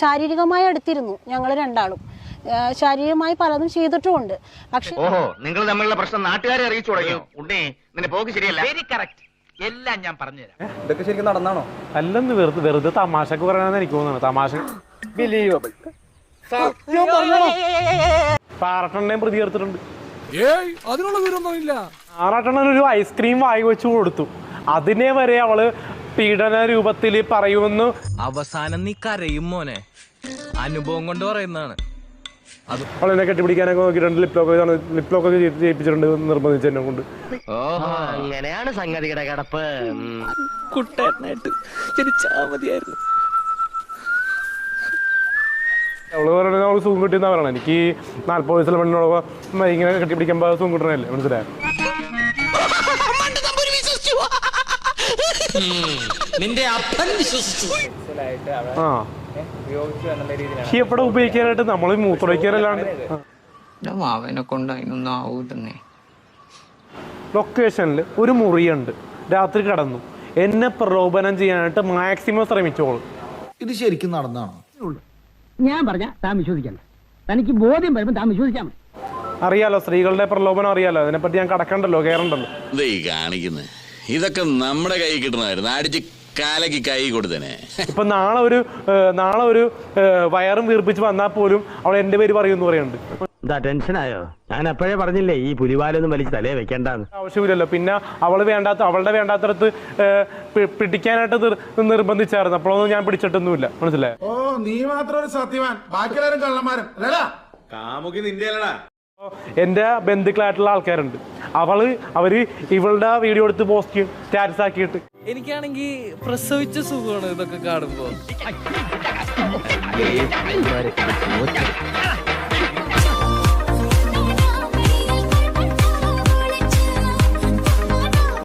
ശാരീരികമായി അടുത്തിരുന്നു ഞങ്ങൾ രണ്ടാളും. ശാരീരികമായി പലതും ചെയ്തിട്ടുമുണ്ട്. പക്ഷെ ഓഹോ നിങ്ങൾ തമ്മിലുള്ള പ്രശ്നം നാട്ടുകാരെ അറിയിച്ചു തുടങ്ങിയോ? ഉണ്ണി നിന്റെ പോക്ക് ശരിയല്ല. വെരി കറക്റ്റ് എല്ലാം ഞാൻ പറഞ്ഞുതരാം. ഇതൊക്കെ ശരിക്കും നടന്നാണോ? അല്ലെന്ന് വെറുതെ വെറുതെ തമാശക്ക് പറയാനെന്ന് എനിക്ക് തോന്നുന്നു. തമാശ പാറട്ടെണ്ണയും പ്രതി ചേർത്തിട്ടുണ്ട്. ഏയ് അതിനുള്ള വിവരമൊന്നുമില്ല ആറാട്ടെണ്ണൻ ഒരു ഐസ്ക്രീം വായി വെച്ച് കൊടുത്തു. അതിനെ വരെ അവൾ പീഡന രൂപത്തിൽ പറയുമെന്ന് അവസാനം നീ കരയും മോനെ. അനുഭവം കൊണ്ട് പറയുന്നതാണ്. അവളെന്നെ കെട്ടിപ്പിടിക്കാനൊക്കെ നോക്കിയിട്ടുണ്ട്. ലിപ്ലോക്ക് ലിപ്ലോക്ക് ചെയ്യിപ്പിച്ചിട്ടുണ്ട് നിർബന്ധിച്ച് എന്നെ കൊണ്ട്. അങ്ങനെയാണ് സംഗതിയുടെ കിടപ്പ്? കുട്ടേട്ടനായിട്ട് ജനിച്ചാ മതിയായിരുന്നു. അവൾ പറയുന്നത് അവൾ സുഖം കിട്ടിയെന്നാ പറയണം എനിക്ക് നാല്പത് വയസ്സിലെ പെണ്ണിനോട് ഇങ്ങനെ കെട്ടിപ്പിടിക്കുമ്പോൾ സുഖം കിട്ടണല്ലേ മനസ്സിലായോ? നിന്റെ അപ്പൻ വിശ്വസിച്ചു. ആ. ഉപയോഗിച്ചു രീതിയിലാണ് ഈ എവിടെ ഉപയോഗിക്കാനായിട്ട് നമ്മൾ മൂത്രമൊഴിക്കാനല്ലാണ്ട്. ആ. മാവനെ കൊണ്ട് അതിനൊന്നും ആവൂലെന്നേ ലൊക്കേഷനിൽ ഒരു മുറിയുണ്ട്. രാത്രി കടന്നു. എന്നെ പ്രലോഭനം ചെയ്യാനായിട്ട് മാക്സിമം ശ്രമിച്ചോളൂ. ഇത് ശരിക്കും നടന്നാണോ? ഞാൻ പറഞ്ഞ താൻ വിശ്വസിക്കണ്ട. തനിക്ക് ബോധ്യം വരുമ്പോൾ താൻ വിശ്വസിക്കാൻ അറിയാലോ സ്ത്രീകളുടെ പ്രലോഭനം അറിയാലോ. അതിനെപ്പറ്റി ഞാൻ കടക്കണ്ടല്ലോ കേറണ്ടല്ലോ. കാണിക്കുന്നേ. കാണിക്കുന്നത് ഇതൊക്കെ നമ്മുടെ കൈ കിട്ടണമായിരുന്നു അടിച്ച് കാലക്ക് കൈ കൊടുത്തേനെ ഇപ്പൊ നാളെ ഒരു നാളെ ഒരു വയറും വീർപ്പിച്ച് വന്നാൽ പോലും അവൾ എന്റെ പേര് പറയുമെന്ന് പറയുന്നുണ്ട്. എന്താ ടെൻഷൻ ആയോ? ഞാൻ അപ്പോഴേ പറഞ്ഞില്ലേ ഈ പുലിവാലൊന്നും വലിച്ച് തലേ വെക്കേണ്ടെന്ന്. ആവശ്യമില്ലല്ലോ. പിന്നെ അവൾ വേണ്ടാത്ത അവളുടെ വേണ്ടാത്തടത്ത് പിടിക്കാനായിട്ട് നിർ- നിർബന്ധിച്ചായിരുന്നു. അപ്പോഴൊന്നും ഞാൻ പിടിച്ചിട്ടൊന്നുമില്ല. മനസ്സിലായോ? ഓ നീ മാത്രം ഒരു സത്യവാൻ. ബാക്കിയുള്ളവരും കള്ളന്മാരും. അല്ലടാ കാമുകി നിന്റെ എന്റെ ബന്ധുക്കളായിട്ടുള്ള ആൾക്കാരുണ്ട്. അവൾ അവർ ഇവളുടെ വീഡിയോ എടുത്ത് പോസ്റ്റ് സ്റ്റാറ്റസ് ആക്കിയിട്ട്. എനിക്കാണെങ്കിൽ പ്രസവിച്ച സുഖമാണ് ഇതൊക്കെ കാണുമ്പോ.